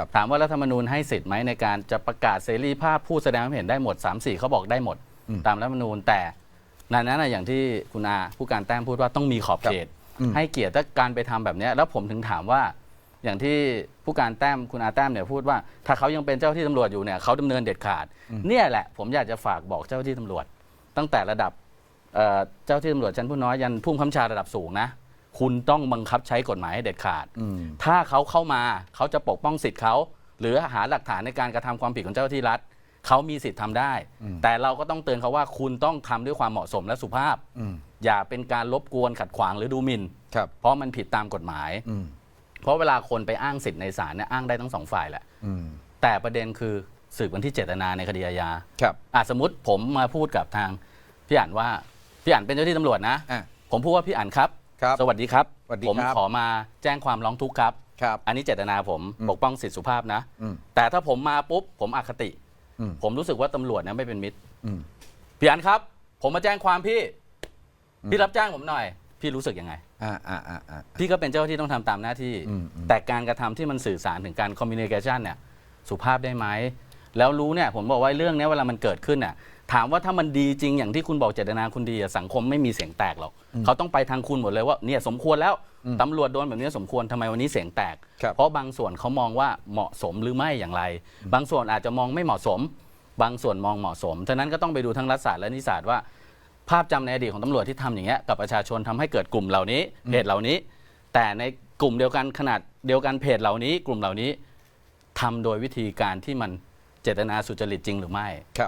ครับถามว่ารัฐธรรมนูญให้สิทธิ์ไหมในการจะประกาศเสรีภาพผู้แสดงความเห็นได้หมด 3 4เขาบอกได้หมด ตามรัฐธรรมนูญแต่นั้นนั้นนะอย่างที่คุณอาผู้การแต้มพูดว่าต้องมีขอบเขต ให้เกียรติถ้าการไปทำแบบเนี้ยแล้วผมถึงถามว่าอย่างที่ผู้การแต้มคุณอาแต้มเนี่ยพูดว่า ถ้าเขายังเป็นเจ้าที่ตำรวจอยู่เนี่ยเขาดำเนินเด็ดขาด เนี่ยแหละผมอยากจะฝากบอกเจ้าที่ตำรวจ ตั้งแต่ระดับเอ่อเจ้าที่ตำรวจชั้นผู้น้อยยันผู้บังคับบัญชาระดับสูงนะ คุณต้องบังคับใช้กฎหมายให้เด็ดขาด ถ้าเขาเข้ามาเขาจะปกป้องสิทธิ์เขาหรือหาหลักฐานในการกระทำความผิดของเจ้าหน้าที่รัฐเขามีสิทธิ์ทำได้ แต่เราก็ต้องเตือนเขาว่าคุณต้องทำด้วยความเหมาะสมและสุภาพอืมอย่าเป็นการรบกวนขัดขวางหรือดูหมิ่นครับเพราะมันผิดตามกฎหมายอืมเพราะเวลาคนไปอ้างสิทธิ์ในศาลเนี่ยอ้างได้ทั้งสองฝ่ายแหละอืมแต่ประเด็นคือสืบกันที่เจตนาในคดีอาญาครับอะสมมติผมมาพูดกับทางพี่อั๋นว่าพี่อั๋นเป็นเจ้าที่ตำรวจนะอะผมพูดว่าพี่อั๋นครับ ครับสวัสดีครับ สวัสดีผมครับขอมาแจ้งความร้องทุกข์ครับ ครับ อันนี้เจตนาผมอืมปกป้องสิทธิสุภาพนะ อืม แต่ถ้าผมมาปุ๊บ ผมอคติ อืมผมรู้สึกว่าตำรวจเนี่ยไม่เป็นมิตร อืม พี่อั๋นครับ ผมมาแจ้งความพี่ อืม พี่รับจ้างผมหน่อย พี่รู้สึกยังไง อ่าอ่าอ่าอ่า พี่ก็เป็นเจ้าหน้าที่ต้องทำตามหน้าที่ อืมอืม แต่การกระทำที่มันสื่อสารถึงการคอมมิ n นิเคชันเนี่ยสุภาพได้ไหม แล้วรู้เนี่ยผมบอกว่าเรื่องเนี้ยเวลามันเกิดขึ้นเนี่ย ถามว่าถ้ามันดีจริงอย่างที่คุณบอกเจตนาคุณดีอะสังคมไม่มีเสียงแตกหรอกเขาต้องไปทางคุณหมดเลยว่าเนี่ยสมควรแล้วตำรวจโดนแบบนี้สมควรทำไมวันนี้เสียงแตก ครับ เพราะบางส่วนเขามองว่าเหมาะสมหรือไม่อย่างไร บางส่วนอาจจะมองไม่เหมาะสม บางส่วนมองเหมาะสมฉะนั้นก็ต้องไปดูทั้งรัฐศาสตร์และนิติศาสตร์ว่า ภาพจำในอดีตของตำรวจที่ทำอย่างเงี้ยกับประชาชนทำให้เกิดกลุ่มเหล่านี้เพจเหล่านี้ แต่ในกลุ่มเดียวกันขนาดเดียวกันเพจเหล่านี้ กลุ่มเหล่านี้ทำโดยวิธีการที่มันเจตนาสุจริตจริงหรือไม่ ครับ